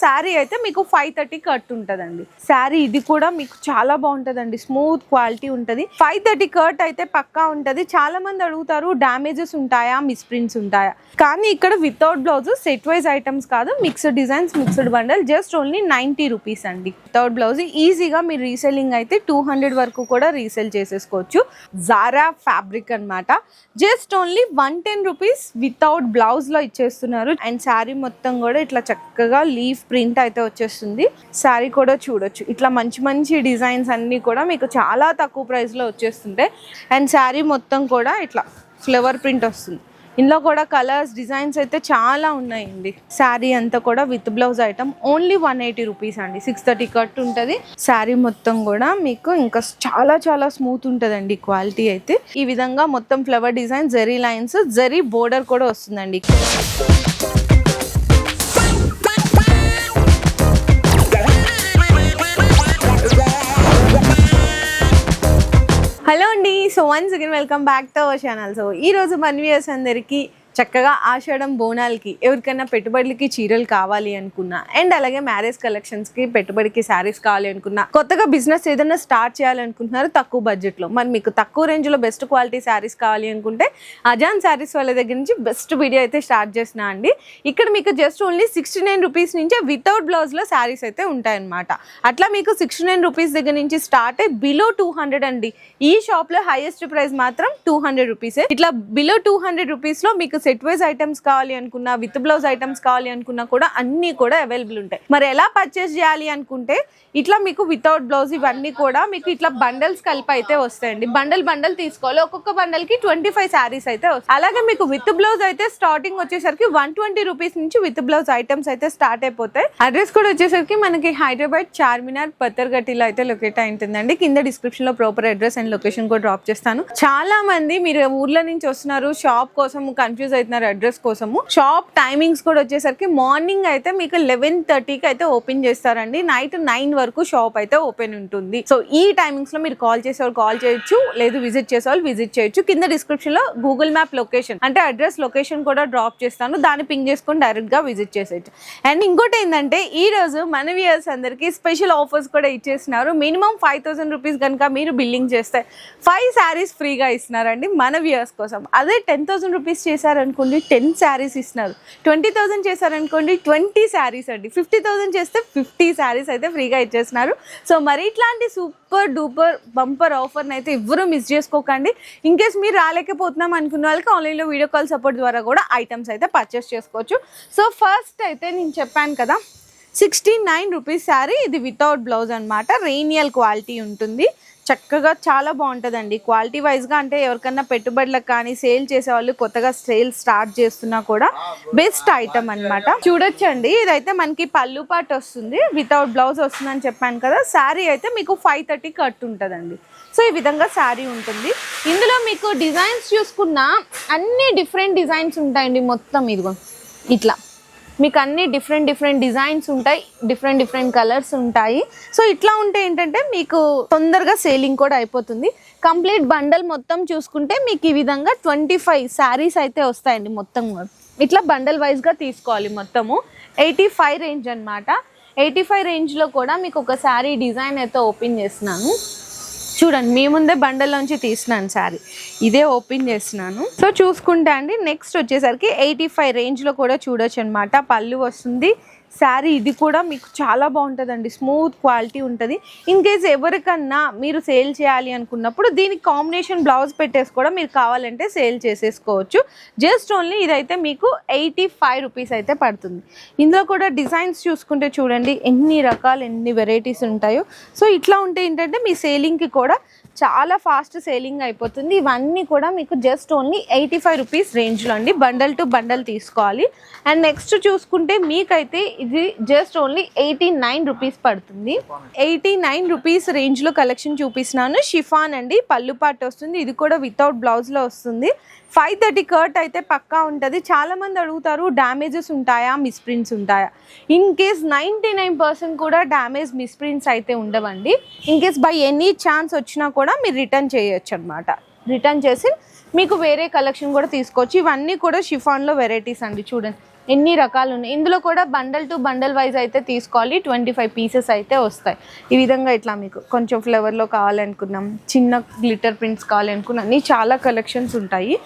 శారీ అయితే మీకు five thirty cut ఉంటుందండి. శారీ ఇది కూడా మీకు చాలా బాగుంటుందండి. స్మూత్ క్వాలిటీ ఉంటుంది. ఫైవ్ థర్టీ కట్ అయితే పక్కా ఉంటుంది. చాలా మంది అడుగుతారు డ్యామేజెస్ ఉంటాయా? మిస్ప్రింట్స్ ఉంటాయా? కానీ ఇక్కడ without blouse set wise items కాదు. Mixed designs mixed bundle just only ninety rupees అండి. వితౌట్ బ్లౌజ్ ఈజీగా మీరు రీసెల్లింగ్ అయితే టూ హండ్రెడ్ వరకు కూడా రీసెల్ చేసేసుకోవచ్చు. జారా ఫ్యాబ్రిక్ అన్నమాట. Just only one ten rupees without బ్లౌజ్లో ఇచ్చేస్తున్నారు. అండ్ శారీ మొత్తం కూడా ఇట్లా చక్కగా లీఫ్ ప్రింట్ అయితే వచ్చేస్తుంది. శారీ కూడా చూడొచ్చు. ఇట్లా మంచి మంచి డిజైన్స్ అన్నీ కూడా మీకు చాలా తక్కువ ప్రైస్లో వచ్చేస్తుంటాయి అండ్ శారీ మొత్తం కూడా ఇట్లా ఫ్లవర్ ప్రింట్ వస్తుంది. ఇందులో కూడా కలర్స్ డిజైన్స్ అయితే చాలా ఉన్నాయండి. శారీ అంతా కూడా with blouse item only one eighty rupees అండి. సిక్స్ థర్టీ కట్ ఉంటుంది. శారీ మొత్తం కూడా మీకు ఇంకా చాలా చాలా స్మూత్ ఉంటుందండి క్వాలిటీ అయితే. ఈ విధంగా మొత్తం flower design zari lines zari border కూడా వస్తుందండి. So once again welcome back to our channel so ఈ రోజు మన వ్యూయర్స్ అందరికీ చక్కగా ఆషాఢం బోనాలకి ఎవరికైనా పెట్టుబడులకి చీరలు కావాలి అనుకున్నా అండ్ అలాగే మ్యారేజ్ కలెక్షన్స్కి పెట్టుబడికి శారీస్ కావాలి అనుకున్నా కొత్తగా బిజినెస్ ఏదైనా స్టార్ట్ చేయాలనుకుంటున్నారు తక్కువ బడ్జెట్లో. మరి మీకు తక్కువ రేంజ్లో బెస్ట్ క్వాలిటీ శారీస్ కావాలి అనుకుంటే అజాన్ శారీస్ వాళ్ళ దగ్గర నుంచి బెస్ట్ వీడియో అయితే స్టార్ట్ చేసిన అండి. ఇక్కడ మీకు just only sixty nine rupees నుంచే వితౌట్ బ్లౌజ్లో శారీస్ అయితే ఉంటాయన్నమాట. అట్లా మీకు సిక్స్టీ నైన్ రూపీస్ దగ్గర నుంచి స్టార్ట్ అయ్యి బిలో టూ హండ్రెడ్ అండి. ఈ షాప్లో హైయెస్ట్ ప్రైస్ మాత్రం టూ హండ్రెడ్ రూపీసే. ఇట్లా బిలో టూ హండ్రెడ్ రూపీస్లో మీకు సెట్ వైజ్ ఐటమ్స్ కావాలి అనుకున్నా విత్ బ్లౌజ్ ఐటమ్స్ కావాలి అనుకున్నా కూడా అన్నీ కూడా అవైలబుల్ ఉంటాయి. మరి ఎలా పర్చేస్ చేయాలి అనుకుంటే ఇట్లా మీకు వితౌట్ బ్లౌజ్ ఇవన్నీ కూడా మీకు ఇట్లా బండల్స్ కలిపి అయితే వస్తాయండి. బండల్ బండల్ తీసుకోవాలి. ఒక్కొక్క బండల్కి ట్వంటీ ఫైవ్ శారీస్ అయితే వస్తాయి. అలాగే మీకు విత్ బ్లౌజ్ అయితే స్టార్టింగ్ వచ్చేసరికి వన్ ట్వంటీ రూపీస్ నుంచి విత్ బ్లౌజ్ ఐటమ్స్ అయితే స్టార్ట్ అయిపోతాయి. అడ్రస్ కూడా వచ్చేసరికి మనకి హైదరాబాద్ చార్మినార్ పత్తర్గట్టిలో అయితే లొకేట్ అయి ఉంటుందండి. కింద డిస్క్రిప్షన్లో ప్రాపర్ అడ్రస్ అండ్ లొకేషన్ కూడా డ్రాప్ చేస్తాను. చాలా మంది మీరు ఊర్ల నుంచి వస్తున్నారు షాప్ కోసం కన్ఫ్యూజ్ అవుతున్నారు అడ్రస్ కోసము. షాప్ టైమింగ్స్ కూడా వచ్చేసరికి మార్నింగ్ అయితే మీకు లెవెన్ థర్టీకి అయితే ఓపెన్ చేస్తారండి. నైట్ నైన్ వరకు షాప్ అయితే ఓపెన్ ఉంటుంది. సో ఈ టైమింగ్స్లో మీరు కాల్ చేసేవాళ్ళు కాల్ చేయొచ్చు లేదు విజిట్ చేసేవాళ్ళు విజిట్ చేయొచ్చు. కింద డిస్క్రిప్షన్లో గూగుల్ మ్యాప్ లొకేషన్ అంటే అడ్రస్ లొకేషన్ కూడా డ్రాప్ చేస్తాను. దాన్ని పింగ్ చేసుకొని డైరెక్ట్గా విజిట్ చేసేయచ్చు. అండ్ ఇంకోటి ఏంటంటే ఈ రోజు మన వ్యూయర్స్ అందరికి స్పెషల్ ఆఫర్స్ కూడా ఇచ్చేస్తున్నారు. మినిమం ఫైవ్ థౌసండ్ రూపీస్ కనుక మీరు బిల్లింగ్ చేస్తే ఫైవ్ శారీస్ ఫ్రీగా ఇస్తున్నారండి మన వ్యూయర్స్ కోసం. అదే టెన్ థౌసండ్ రూపీస్ చేశారు చేశారనుకోండి టెన్ శారీస్ ఇస్తున్నారు. ట్వంటీ థౌసండ్ చేశారనుకోండి ట్వంటీ శారీస్ అండి. ఫిఫ్టీ థౌసండ్ చేస్తే ఫిఫ్టీ శారీస్ అయితే ఫ్రీగా ఇచ్చేస్తున్నారు. సో మరి ఇట్లాంటి సూపర్ డూపర్ బంపర్ ఆఫర్ని అయితే ఎవ్వరూ మిస్ చేసుకోకండి. ఇన్కేస్ మీరు రాలేకపోతున్నాం అనుకున్న వాళ్ళకి ఆన్లైన్లో వీడియో కాల్ సపోర్ట్ ద్వారా కూడా ఐటమ్స్ అయితే పర్చేస్ చేసుకోవచ్చు. సో ఫస్ట్ అయితే నేను చెప్పాను కదా సిక్స్టీ నైన్ రూపీస్ శారీ ఇది వితౌట్ బ్లౌజ్ అనమాట రేనియల్ క్వాలిటీ ఉంటుంది. చక్కగా చాలా బాగుంటుందండి. క్వాలిటీ వైజ్గా అంటే ఎవరికన్నా పెట్టుబడులకు కానీ సేల్ చేసే వాళ్ళు కొత్తగా సేల్ స్టార్ట్ చేస్తున్నా కూడా బెస్ట్ ఐటమ్ అన్నమాట. చూడొచ్చండి. ఇదైతే మనకి పళ్ళు పాటు వస్తుంది. వితౌట్ బ్లౌజ్ వస్తుందని చెప్పాను కదా శారీ అయితే మీకు ఫైవ్ థర్టీ కట్ ఉంటుందండి. సో ఈ విధంగా శారీ ఉంటుంది. ఇందులో మీకు డిజైన్స్ చూసుకున్నా అన్ని డిఫరెంట్ డిజైన్స్ ఉంటాయండి మొత్తం ఇదిగో. ఇట్లా. మీకు అన్ని డిఫరెంట్ డిఫరెంట్ డిజైన్స్ ఉంటాయి డిఫరెంట్ డిఫరెంట్ కలర్స్ ఉంటాయి. సో ఇట్లా ఉంటే ఏంటంటే మీకు తొందరగా సేలింగ్ కూడా అయిపోతుంది. కంప్లీట్ బండల్ మొత్తం చూసుకుంటే మీకు ఈ విధంగా ట్వంటీ ఫైవ్ శారీస్ అయితే వస్తాయండి మొత్తం కూడా. ఇట్లా బండల్ వైజ్గా తీసుకోవాలి మొత్తము. ఎయిటీ ఫైవ్ రేంజ్ అనమాట ఎయిటీ ఫైవ్ రేంజ్లో కూడా మీకు ఒక శారీ డిజైన్ అయితే ఓపెన్ చేస్తున్నాను. చూడండి మీ ముందే బండల్లోంచి తీసినాను శారీ ఇదే ఓపెన్ చేస్తున్నాను సో చూసుకుంటే అండి నెక్స్ట్ వచ్చేసరికి ఎయిటీ ఫైవ్ రేంజ్లో కూడా చూడొచ్చు అనమాట పళ్ళు వస్తుంది శారీ ఇది కూడా మీకు చాలా బాగుంటుందండి. స్మూత్ క్వాలిటీ ఉంటుంది. ఇన్ కేస్ ఎవరికన్నా మీరు సేల్ చేయాలి అనుకున్నప్పుడు దీనికి కాంబినేషన్ బ్లౌజ్ పెట్టేసి కూడా మీరు కావాలంటే సేల్ చేసేసుకోవచ్చు. జస్ట్ ఓన్లీ ఇదైతే మీకు ఎయిటీ ఫైవ్ రూపీస్ అయితే పడుతుంది. ఇందులో కూడా డిజైన్స్ చూసుకుంటే చూడండి ఎన్ని రకాలు ఎన్ని వెరైటీస్ ఉంటాయో. సో ఇట్లా ఉంటే ఏంటంటే మీ సేలింగ్కి కూడా చాలా ఫాస్ట్ సేలింగ్ అయిపోతుంది. ఇవన్నీ కూడా మీకు just only eighty five rupees రేంజ్లో అండి. బండల్ టు బండల్ తీసుకోవాలి. అండ్ నెక్స్ట్ చూసుకుంటే మీకైతే ఇది just only eighty nine rupees పడుతుంది. ఎయిటీ నైన్ రూపీస్ రేంజ్లో కలెక్షన్ చూపిస్తున్నాను. షిఫాన్ అండి పళ్ళు పాటు వస్తుంది. ఇది కూడా వితౌట్ బ్లౌజ్లో వస్తుంది. ఫైవ్ థర్టీ కర్ట్ అయితే పక్కా ఉంటుంది. చాలామంది అడుగుతారు డ్యామేజెస్ ఉంటాయా? మిస్ప్రింట్స్ ఉంటాయా? In case ninety nine percent కూడా డ్యామేజ్ మిస్ప్రింట్స్ అయితే ఉండవండి. In case by any chance వచ్చినా కూడా మీరు రిటర్న్ చేయొచ్చు అనమాట రిటర్న్ చేసి మీకు వేరే కలెక్షన్ కూడా తీసుకోవచ్చు. ఇవన్నీ కూడా షిఫాన్లో వెరైటీస్ అండి చూడండి. ఎన్ని రకాలు ఉన్నాయి. ఇందులో కూడా బండల్ టు బండల్ వైజ్ అయితే తీసుకోవాలి. ట్వంటీ ఫైవ్ పీసెస్ అయితే వస్తాయి. ఈ విధంగా ఇట్లా మీకు కొంచెం ఫ్లేవర్లో కావాలనుకున్నాం చిన్న గ్లిటర్ ప్రింట్స్ కావాలనుకున్నాం అన్ని చాలా కలెక్షన్స్ ఉంటాయి.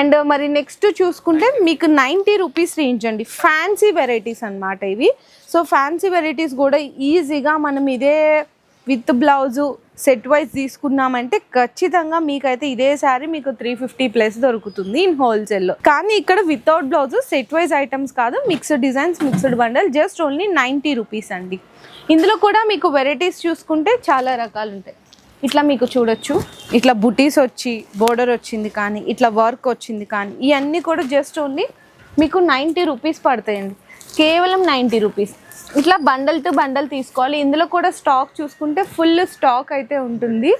అండ్ uh, మరి నెక్స్ట్ చూసుకుంటే మీకు నైంటీ రూపీస్ రేంజ్ అండి. ఫ్యాన్సీ వెరైటీస్ అన్నమాట ఇవి. సో ఫ్యాన్సీ వెరైటీస్ కూడా ఈజీగా మనం ఇదే విత్ బ్లౌజు సెట్ వైజ్ తీసుకున్నామంటే ఖచ్చితంగా మీకైతే ఇదే శారీ మీకు త్రీ ఫిఫ్టీ ప్లస్ దొరుకుతుంది ఇన్ హోల్సేల్లో కానీ ఇక్కడ without blouse set wise items కాదు mixed designs mixed bundle just only ninety rupees అండి. ఇందులో కూడా మీకు వెరైటీస్ చూసుకుంటే చాలా రకాలు ఉంటాయి. ఇట్లా మీకు చూడొచ్చు. ఇట్లా బుటీస్ వచ్చి బోర్డర్ వచ్చింది కానీ ఇట్లా వర్క్ వచ్చింది కానీ ఇవన్నీ కూడా జస్ట్ ఓన్లీ మీకు నైంటీ రూపీస్ పడతాయండి. కేవలం నైంటీ రూపీస్ ఇట్లా బండల్ టు బండల్ తీసుకోవాలి. ఇందులో కూడా స్టాక్ చూసుకుంటే ఫుల్ స్టాక్ అయితే ఉంటుంది.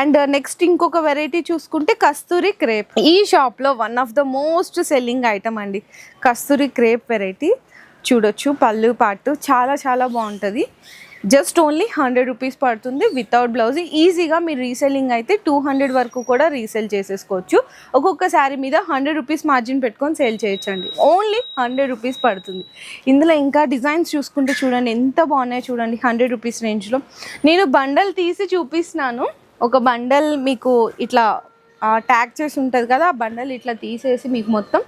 అండ్ నెక్స్ట్ ఇంకొక వెరైటీ చూసుకుంటే కస్తూరి క్రేప్. ఈ షాప్లో one of the most selling item అండి. Kasturi crepe variety. చూడొచ్చు పళ్ళు పాటు చాలా చాలా బాగుంటుంది. జస్ట్ ఓన్లీ హండ్రెడ్ రూపీస్ పడుతుంది వితౌట్ బ్లౌజ్. ఈజీగా మీరు రీసెల్లింగ్ అయితే టూ హండ్రెడ్ వరకు కూడా రీసెల్ చేసేసుకోవచ్చు. ఒక్కొక్క శారీ మీద హండ్రెడ్ రూపీస్ మార్జిన్ పెట్టుకొని సేల్ చేయొచ్చండి. ఓన్లీ హండ్రెడ్ రూపీస్ పడుతుంది. ఇందులో ఇంకా డిజైన్స్ చూసుకుంటే చూడండి ఎంత బాగున్నాయో చూడండి హండ్రెడ్ రూపీస్ రేంజ్లో. నేను బండల్ తీసి చూపిస్తున్నాను. ఒక బండల్ మీకు ఇట్లా ట్యాగ్ చేసి ఉంటుంది కదా ఆ బండల్ ఇట్లా తీసేసి మీకు మొత్తం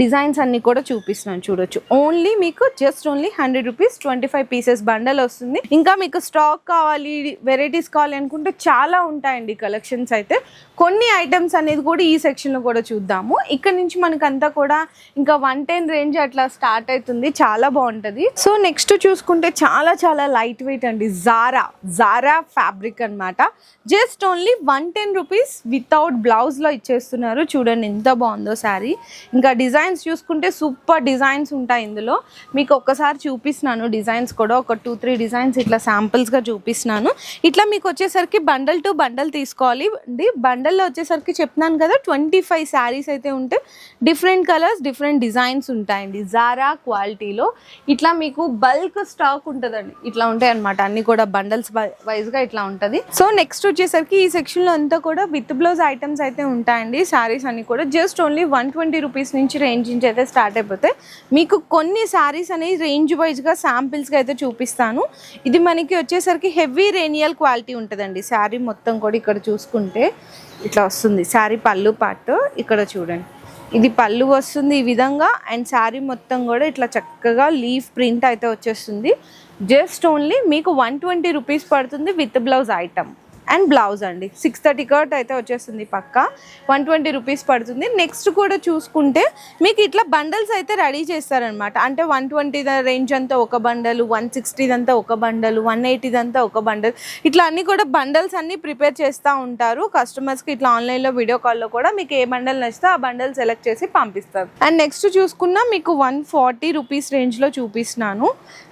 డిజైన్స్ అన్ని కూడా చూపిస్తున్నాను చూడొచ్చు. ఓన్లీ మీకు just only hundred rupees twenty five pieces bundle వస్తుంది. ఇంకా మీకు స్టాక్ కావాలి వెరైటీస్ కావాలి అనుకుంటే చాలా ఉంటాయండి కలెక్షన్స్ అయితే. కొన్ని ఐటమ్స్ అనేది కూడా ఈ సెక్షన్లో కూడా చూద్దాము. ఇక్కడ నుంచి మనకు అంతా కూడా ఇంకా వన్ టెన్ రేంజ్ అట్లా స్టార్ట్ అవుతుంది. చాలా బాగుంటుంది. సో నెక్స్ట్ చూసుకుంటే చాలా చాలా లైట్ వెయిట్ అండి. జారా జారా ఫ్యాబ్రిక్ అన్నమాట. Just only one ten rupees without బ్లౌజ్లో ఇచ్చేస్తున్నారు. చూడండి ఎంత బాగుందో శారీ. ఇంకా డిజైన్ డిజైన్స్ చూసుకుంటే సూపర్ డిజైన్స్ ఉంటాయి ఇందులో. మీకు ఒక్కసారి చూపిస్తున్నాను డిజైన్స్ కూడా. ఒక టూ త్రీ డిజైన్స్ ఇట్లా శాంపిల్స్గా చూపిస్తున్నాను. ఇట్లా మీకు వచ్చేసరికి బండల్ టు బండల్ తీసుకోవాలి. అండి బండల్లో వచ్చేసరికి చెప్తున్నాను కదా ట్వంటీ ఫైవ్ శారీస్ అయితే ఉంటే డిఫరెంట్ కలర్స్ డిఫరెంట్ డిజైన్స్ ఉంటాయండి. జారా క్వాలిటీలో ఇట్లా మీకు బల్క్ స్టాక్ ఉంటుందండి. ఇట్లా ఉంటాయి అనమాట అన్ని కూడా బండల్స్ వైజ్గా ఇట్లా ఉంటుంది. సో నెక్స్ట్ వచ్చేసరికి ఈ సెక్షన్లో అంతా కూడా విత్ బ్లౌజ్ ఐటమ్స్ అయితే ఉంటాయండి. శారీస్ అన్ని కూడా. Just only one twenty rupees నుంచి రేంజ్ నుంచి అయితే స్టార్ట్ అయిపోతాయి మీకు కొన్ని శారీస్ అనేవి రేంజ్ వైజ్గా శాంపిల్స్గా అయితే చూపిస్తాను. ఇది మనకి వచ్చేసరికి హెవీ రేనియల్ క్వాలిటీ ఉంటుందండి. శారీ మొత్తం కూడా ఇక్కడ చూసుకుంటే ఇట్లా వస్తుంది. శారీ పళ్ళు పాటు ఇక్కడ చూడండి. ఇది పళ్ళు వస్తుంది ఈ విధంగా అండ్ శారీ మొత్తం కూడా ఇట్లా చక్కగా లీఫ్ ప్రింట్ అయితే వచ్చేస్తుంది. జస్ట్ ఓన్లీ మీకు వన్ ట్వంటీ రూపీస్ పడుతుంది with blouse item and blouse అండి. సిక్స్ థర్టీ కర్ట్ అయితే వచ్చేస్తుంది పక్క. వన్ ట్వంటీ రూపీస్ పడుతుంది. నెక్స్ట్ కూడా చూసుకుంటే మీకు ఇట్లా బండల్స్ అయితే రెడీ చేస్తారనమాట అంటే వన్ ట్వంటీ రేంజ్ అంతా ఒక బండలు వన్ సిక్స్టీదంతా ఒక బండలు వన్ ఎయిటీదంతా ఒక బండల్. ఇట్లా అన్నీ కూడా బండల్స్ అన్నీ ప్రిపేర్ చేస్తూ ఉంటారు. కస్టమర్స్కి ఇట్లా ఆన్లైన్లో వీడియో కాల్లో కూడా మీకు ఏ బండల్ నచ్చితే ఆ బండల్ సెలెక్ట్ చేసి పంపిస్తారు. అండ్ నెక్స్ట్ చూసుకున్నా మీకు వన్ ఫార్టీ రూపీస్ రేంజ్లో చూపిస్తున్నాను.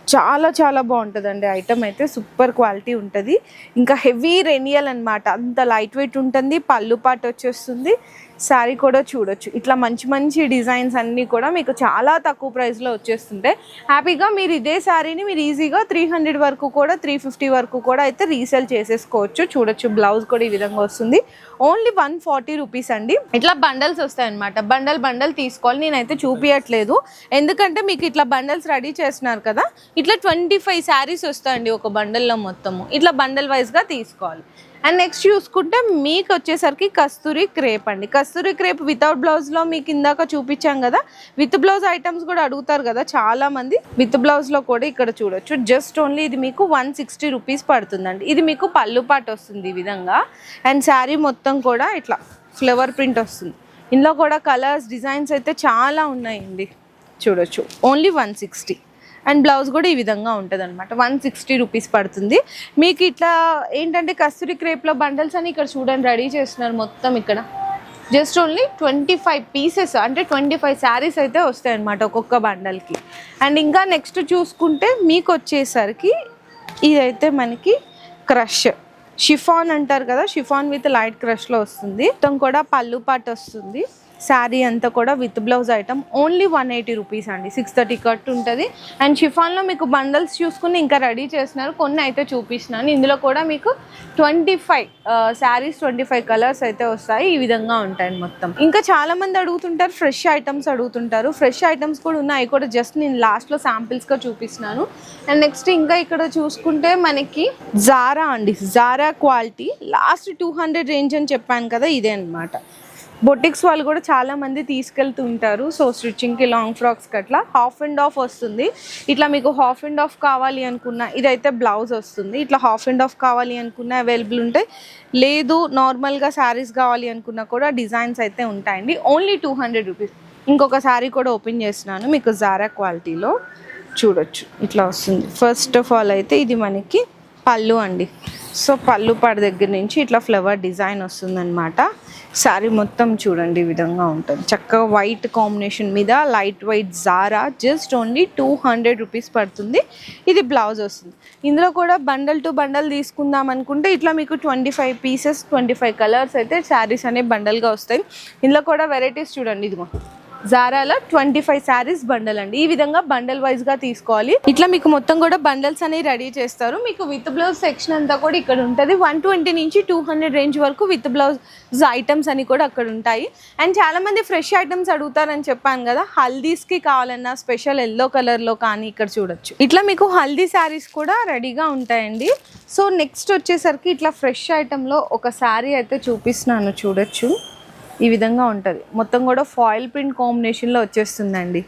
చాలా చాలా బాగుంటుందండి. ఐటమ్ అయితే సూపర్ క్వాలిటీ ఉంటుంది. ఇంకా హెవీ రెనియల్ అన్నమాట. అంత లైట్ వెయిట్ ఉంటుంది. పళ్ళు పాటు వచ్చేస్తుంది. శారీ కూడా చూడొచ్చు. ఇట్లా మంచి మంచి డిజైన్స్ అన్నీ కూడా మీకు చాలా తక్కువ ప్రైస్లో వచ్చేస్తుంటాయి హ్యాపీగా మీరు ఇదే శారీని మీరు ఈజీగా త్రీ హండ్రెడ్ వరకు కూడా త్రీ ఫిఫ్టీ వరకు కూడా అయితే రీసేల్ చేసేసుకోవచ్చు. చూడొచ్చు బ్లౌజ్ కూడా ఈ విధంగా వస్తుంది. ఓన్లీ వన్ ఫార్టీ రూపీస్ అండి. ఇట్లా బండల్స్ వస్తాయన్నమాట. బండల్ బండల్ తీసుకోవాలి. నేనైతే చూపించట్లేదు ఎందుకంటే మీకు ఇట్లా బండల్స్ రెడీ చేస్తున్నారు కదా ఇట్లా ట్వంటీ ఫైవ్ శారీస్ వస్తాయండి ఒక బండల్లో మొత్తము. ఇట్లా బండల్ వైజ్గా తీసుకోవాలి. అండ్ నెక్స్ట్ చూసుకుంటే మీకు వచ్చేసరికి కస్తూరి క్రేప్ అండి. కస్తూరి క్రేప్ వితౌట్ బ్లౌజ్లో మీకు ఇందాక చూపించాం కదా. విత్ బ్లౌజ్ ఐటమ్స్ కూడా అడుగుతారు కదా చాలామంది. విత్ బ్లౌజ్లో కూడా ఇక్కడ చూడొచ్చు. జస్ట్ ఓన్లీ ఇది మీకు వన్ సిక్స్టీ రూపీస్ పడుతుందండి. ఇది మీకు పళ్ళు పాటు వస్తుంది ఈ విధంగా. అండ్ శారీ మొత్తం కూడా ఇట్లా ఫ్లవర్ ప్రింట్ వస్తుంది. ఇందులో కూడా కలర్స్ డిజైన్స్ అయితే చాలా ఉన్నాయండి. చూడొచ్చు. Only one sixty and blouse కూడా ఈ విధంగా ఉంటుంది అనమాట వన్ సిక్స్టీ రూపీస్ పడుతుంది. మీకు ఇట్లా ఏంటంటే కస్తూరి క్రేప్లో బండల్స్ అని ఇక్కడ చూడండి రెడీ చేస్తున్నారు మొత్తం ఇక్కడ. Just only twenty five pieces అంటే ట్వంటీ ఫైవ్ శారీస్ అయితే వస్తాయి అనమాట ఒక్కొక్క బండల్కి. అండ్ ఇంకా నెక్స్ట్ చూసుకుంటే మీకు వచ్చేసరికి ఇదైతే మనకి క్రష్. షిఫాన్ అంటారు కదా షిఫాన్ విత్ లైట్ క్రష్లో వస్తుంది. మొత్తం కూడా పళ్ళు పాటు వస్తుంది. శారీ అంతా కూడా with blouse item. Only one eighty rupees అండి. సిక్స్ థర్టీ కట్ ఉంటుంది. అండ్ షిఫాన్లో మీకు బండల్స్ చూసుకుని ఇంకా రెడీ చేస్తున్నారు కొన్ని అయితే చూపిస్తున్నాను. ఇందులో కూడా మీకు twenty five saris twenty five colours అయితే వస్తాయి. ఈ విధంగా ఉంటాయి మొత్తం. ఇంకా చాలామంది అడుగుతుంటారు ఫ్రెష్ ఐటమ్స్ అడుగుతుంటారు. ఫ్రెష్ ఐటమ్స్ కూడా ఉన్నాయి. కూడా జస్ట్ నేను లాస్ట్లో శాంపిల్స్గా చూపిస్తున్నాను. అండ్ నెక్స్ట్ ఇంకా ఇక్కడ చూసుకుంటే మనకి జారా అండి. Zara quality last two hundred range అని చెప్పాను కదా ఇదే అన్నమాట. బొటిక్స్ వాళ్ళు కూడా చాలా మంది తీసుకెళ్తుంటారు సో స్టిచ్చింగ్కి లాంగ్ ఫ్రాక్స్కి అట్లా హాఫ్ అండ్ ఆఫ్ వస్తుంది. ఇట్లా మీకు హాఫ్ అండ్ ఆఫ్ కావాలి అనుకున్న ఇదైతే బ్లౌజ్ వస్తుంది. ఇట్లా హాఫ్ అండ్ ఆఫ్ కావాలి అనుకున్న అవైలబుల్ ఉంటాయి లేదు నార్మల్గా శారీస్ కావాలి అనుకున్నా కూడా డిజైన్స్ అయితే ఉంటాయండి. Only two hundred rupees. ఇంకొక శారీ కూడా ఓపెన్ చేస్తున్నాను. మీకు జారా క్వాలిటీలో చూడొచ్చు. ఇట్లా వస్తుంది. ఫస్ట్ ఆఫ్ ఆల్ అయితే ఇది మనకి పళ్ళు అండి. సో పళ్ళు పాడ దగ్గర నుంచి ఇట్లా ఫ్లవర్ డిజైన్ వస్తుందన్నమాట. శారీ మొత్తం చూడండి ఈ విధంగా ఉంటుంది. చక్కగా వైట్ కాంబినేషన్ మీద light white Zara just only two hundred rupees పడుతుంది. ఇది బ్లౌజ్ వస్తుంది. ఇందులో కూడా బండల్ టు బండల్ తీసుకుందాం అనుకుంటే ఇట్లా మీకు twenty five pieces twenty five colours అయితే శారీస్ అనేవి బండల్గా వస్తాయి. ఇందులో కూడా వెరైటీస్ చూడండి ఇదిగో. జారాలో ట్వంటీ ఫైవ్ శారీస్ బండల్ అండి. ఈ విధంగా బండల్ వైజ్గా తీసుకోవాలి. ఇట్లా మీకు మొత్తం కూడా బండల్స్ అనేవి రెడీ చేస్తారు. మీకు విత్ బ్లౌజ్ సెక్షన్ అంతా కూడా ఇక్కడ ఉంటుంది. వన్ ట్వంటీ నుంచి టూ హండ్రెడ్ రేంజ్ వరకు విత్ బ్లౌజ్ ఐటమ్స్ అని కూడా అక్కడ ఉంటాయి. అండ్ చాలా మంది ఫ్రెష్ ఐటమ్స్ అడుగుతారని చెప్పాను కదా. హల్దీస్కి కావాలన్నా స్పెషల్ ఎల్లో కలర్లో కానీ ఇక్కడ చూడొచ్చు. ఇట్లా మీకు హల్దీ శారీస్ కూడా రెడీగా ఉంటాయండి. సో నెక్స్ట్ వచ్చేసరికి ఇట్లా ఫ్రెష్ ఐటెంలో ఒక శారీ అయితే చూపిస్తున్నాను. చూడొచ్చు. ఈ విధంగా ఉంటుంది. మొత్తం కూడా ఫాయిల్ ప్రింట్ కాంబినేషన్లో వచ్చేస్తుందండి.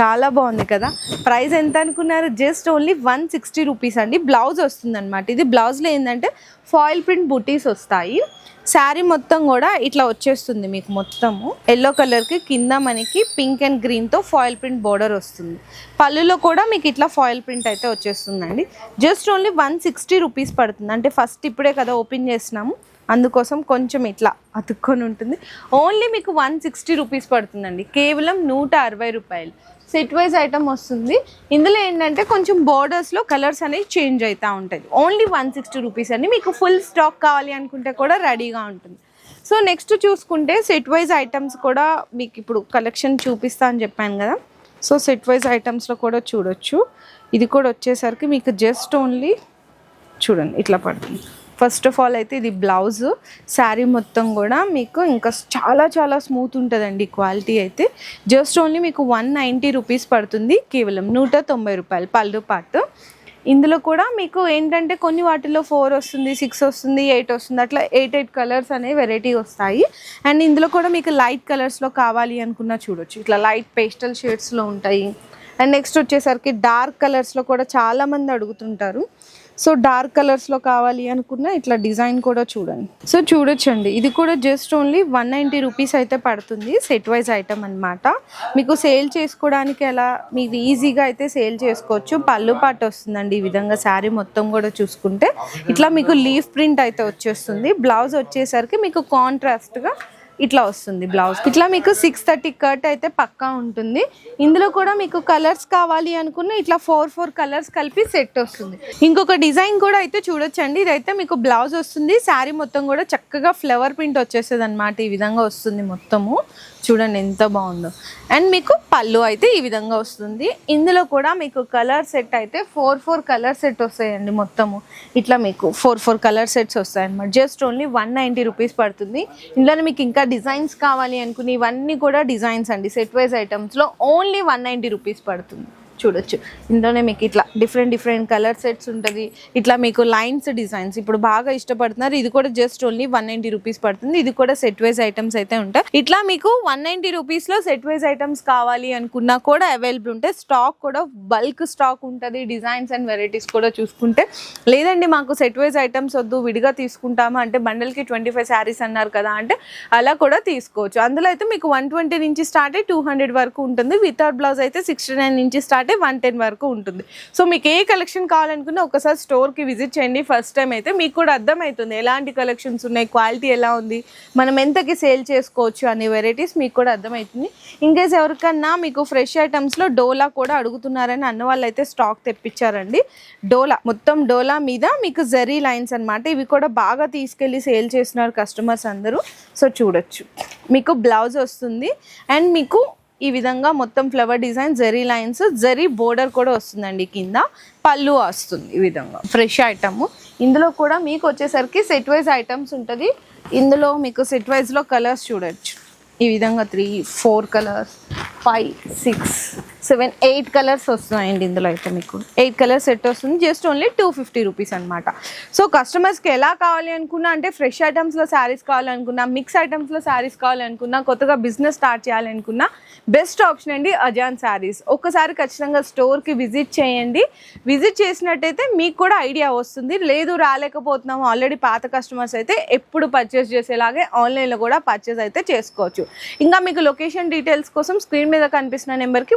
చాలా బాగుంది కదా? ప్రైస్ ఎంత అనుకున్నారు? Just only one sixty rupees అండి. బ్లౌజ్ వస్తుందన్నమాట. ఇది బ్లౌజ్లో ఏంటంటే ఫాయిల్ ప్రింట్ బుటీస్ వస్తాయి. శారీ మొత్తం కూడా ఇట్లా వచ్చేస్తుంది మీకు మొత్తము. ఎల్లో కలర్కి కింద మనకి పింక్ అండ్ గ్రీన్తో ఫాయిల్ ప్రింట్ బోర్డర్ వస్తుంది. పళ్ళులో కూడా మీకు ఇట్లా ఫాయిల్ ప్రింట్ అయితే వచ్చేస్తుందండి. Just only one sixty rupees పడుతుంది. అంటే ఫస్ట్ ఇప్పుడే కదా ఓపెన్ చేసినాము. అందుకోసం కొంచెం ఇట్లా అతుక్కొని ఉంటుంది. ఓన్లీ మీకు వన్ సిక్స్టీ రూపీస్ పడుతుందండి. కేవలం నూట అరవై రూపాయలు. సెట్ వైజ్ ఐటమ్ వస్తుంది. ఇందులో ఏంటంటే కొంచెం బోర్డర్స్లో కలర్స్ అనేవి చేంజ్ అవుతూ ఉంటుంది ఓన్లీ వన్ సిక్స్టీ రూపీస్ అండి. మీకు ఫుల్ స్టాక్ కావాలి అనుకుంటే కూడా రెడీగా ఉంటుంది. సో నెక్స్ట్ చూసుకుంటే సెట్ వైజ్ ఐటమ్స్ కూడా మీకు ఇప్పుడు కలెక్షన్ చూపిస్తా అని చెప్పాను కదా. సో సెట్ వైజ్ ఐటమ్స్లో కూడా చూడొచ్చు. ఇది కూడా వచ్చేసరికి మీకు జస్ట్ ఓన్లీ చూడండి ఇట్లా పడుతుంది. ఫస్ట్ ఆఫ్ ఆల్ అయితే ఇది బ్లౌజ్. శారీ మొత్తం కూడా మీకు ఇంకా చాలా చాలా స్మూత్ ఉంటుందండి క్వాలిటీ అయితే. జస్ట్ ఓన్లీ మీకు వన్ నైంటీ రూపీస్ పడుతుంది. కేవలం నూట తొంభై రూపాయలు పళ్ళు పాటు. ఇందులో కూడా మీకు ఏంటంటే కొన్ని వాటిలో ఫోర్ వస్తుంది సిక్స్ వస్తుంది ఎయిట్ వస్తుంది. అట్లా ఎయిట్ ఎయిట్ కలర్స్ అనేవి వెరైటీ వస్తాయి. అండ్ ఇందులో కూడా మీకు లైట్ కలర్స్లో కావాలి అనుకున్నా చూడొచ్చు. ఇట్లా లైట్ పేస్టల్ షేడ్స్లో ఉంటాయి. అండ్ నెక్స్ట్ వచ్చేసరికి డార్క్ కలర్స్లో కూడా చాలామంది అడుగుతుంటారు. సో డార్క్ కలర్స్లో కావాలి అనుకున్న ఇట్లా డిజైన్ కూడా చూడండి. సో చూడొచ్చండి. ఇది కూడా just only one ninety rupees అయితే పడుతుంది సెట్ వైజ్ ఐటమ్ అన్నమాట. మీకు సేల్ చేసుకోవడానికి ఎలా మీకు ఈజీగా అయితే సేల్ చేసుకోవచ్చు. పళ్ళు పాట వస్తుందండి ఈ విధంగా శారీ మొత్తం కూడా చూసుకుంటే. ఇట్లా మీకు లీఫ్ ప్రింట్ అయితే వచ్చేస్తుంది. బ్లౌజ్ వచ్చేసరికి మీకు కాంట్రాస్ట్గా ఇట్లా వస్తుంది బ్లౌజ్. ఇట్లా మీకు సిక్స్ థర్టీ కట్ అయితే పక్కా ఉంటుంది. ఇందులో కూడా మీకు కలర్స్ కావాలి అనుకున్న ఇట్లా ఫోర్ ఫోర్ కలర్స్ కలిపి సెట్ వస్తుంది. ఇంకొక డిజైన్ కూడా అయితే చూడొచ్చండి. ఇదైతే మీకు బ్లౌజ్ వస్తుంది. శారీ మొత్తం కూడా చక్కగా ఫ్లవర్ ప్రింట్ వచ్చేస్తుంది అనమాట ఈ విధంగా వస్తుంది మొత్తము. చూడండి ఎంత బాగుందో. అండ్ మీకు పళ్ళు అయితే ఈ విధంగా వస్తుంది. ఇందులో కూడా మీకు కలర్ సెట్ అయితే ఫోర్ ఫోర్ కలర్ సెట్ వస్తాయండి మొత్తము. ఇట్లా మీకు ఫోర్ ఫోర్ కలర్ సెట్స్ వస్తాయి అనమాట just only one ninety rupees పడుతుంది. ఇందులో మీకు ఇంకా డిజైన్స్ కావాలి అనుకుని ఇవన్నీ కూడా డిజైన్స్ అండి. సెట్ వైజ్ ఐటమ్స్లో ఓన్లీ వన్ నైంటీ రూపీస్ పడుతుంది. చూడొచ్చు. ఇందులోనే మీకు ఇట్లా డిఫరెంట్ డిఫరెంట్ కలర్ సెట్స్ ఉంటుంది. ఇట్లా మీకు లైన్స్ డిజైన్స్ ఇప్పుడు బాగా ఇష్టపడుతున్నారు. ఇది కూడా just only one ninety rupees పడుతుంది. ఇది కూడా సెట్ వైజ్ ఐటమ్స్ అయితే ఉంటాయి. ఇట్లా మీకు వన్ నైంటీ రూపీస్లో సెట్ వైజ్ ఐటమ్స్ కావాలి అనుకున్నా కూడా అవైలబుల్ ఉంటాయి స్టాక్ కూడా బల్క్ స్టాక్ ఉంటుంది. డిజైన్స్ అండ్ వెరైటీస్ కూడా చూసుకుంటే. లేదండి మాకు సెట్ వైజ్ ఐటమ్స్ వద్దు విడిగా తీసుకుంటామా అంటే బండల్కి ట్వంటీ ఫైవ్ శారీస్ అన్నారు కదా అంటే అలా కూడా తీసుకోవచ్చు. అందులో అయితే మీకు వన్ ట్వంటీ నుంచి స్టార్ట్ అయ్యి టూ హండ్రెడ్ వరకు ఉంటుంది. వితౌట్ బ్లౌజ్ అయితే సిక్స్టీ నైన్ నుంచి స్టార్ట్ స్టార్ట్ వన్ టెన్ వరకు ఉంటుంది. సో మీకు ఏ కలెక్షన్ కావాలనుకున్నా ఒకసారి స్టోర్కి విజిట్ చేయండి. ఫస్ట్ టైం అయితే మీకు కూడా అర్థమవుతుంది. ఎలాంటి కలెక్షన్స్ ఉన్నాయి? క్వాలిటీ ఎలా ఉంది? మనం ఎంతకి సేల్ చేసుకోవచ్చు అనే వెరైటీస్ మీకు కూడా అర్థమవుతుంది. ఇంకేజ్ ఎవరికన్నా మీకు ఫ్రెష్ ఐటమ్స్లో డోలా కూడా అడుగుతున్నారని అన్న వాళ్ళు అయితే స్టాక్ తెప్పించారండి. డోలా మొత్తం డోలా మీద మీకు జరీ లైన్స్ అనమాట ఇవి కూడా బాగా తీసుకెళ్ళి సేల్ చేస్తున్నారు కస్టమర్స్ అందరూ. సో చూడొచ్చు. మీకు బ్లౌజ్ వస్తుంది. అండ్ మీకు ఈ విధంగా మొత్తం flower design zari lines zari border కూడా వస్తుందండి కింద. పళ్ళు వస్తుంది ఈ విధంగా. ఫ్రెష్ ఐటమ్ ఇందులో కూడా మీకు వచ్చేసరికి సెట్ వైజ్ ఐటమ్స్ ఉంటుంది. ఇందులో మీకు సెట్ వైజ్లో కలర్స్ చూడొచ్చు. ఈ విధంగా three four colours five six seven eight colours వస్తున్నాయండి ఇందులో అయితే మీకు. ఎయిట్ కలర్స్ సెట్ వస్తుంది just only two fifty rupees అనమాట సో కస్టమర్స్కి ఎలా కావాలి అనుకున్నా అంటే ఫ్రెష్ ఐటమ్స్లో శారీస్ కావాలనుకున్నా మిక్స్ ఐటమ్స్లో శారీస్ కావాలనుకున్నా కొత్తగా బిజినెస్ స్టార్ట్ చేయాలనుకున్నా బెస్ట్ ఆప్షన్ అండి అజాన్ శారీస్. ఒక్కసారి ఖచ్చితంగా స్టోర్కి విజిట్ చేయండి. విజిట్ చేసినట్టయితే మీకు కూడా ఐడియా వస్తుంది. లేదు రాలేకపోతున్నాము. ఆల్రెడీ పాత కస్టమర్స్ అయితే ఎప్పుడు పర్చేస్ చేసేలాగే ఆన్లైన్లో కూడా పర్చేస్ అయితే చేసుకోవచ్చు. ఇంకా మీకు లొకేషన్ డీటెయిల్స్ కోసం స్క్రీన్ మీద కనిపిస్తున్న నెంబర్కి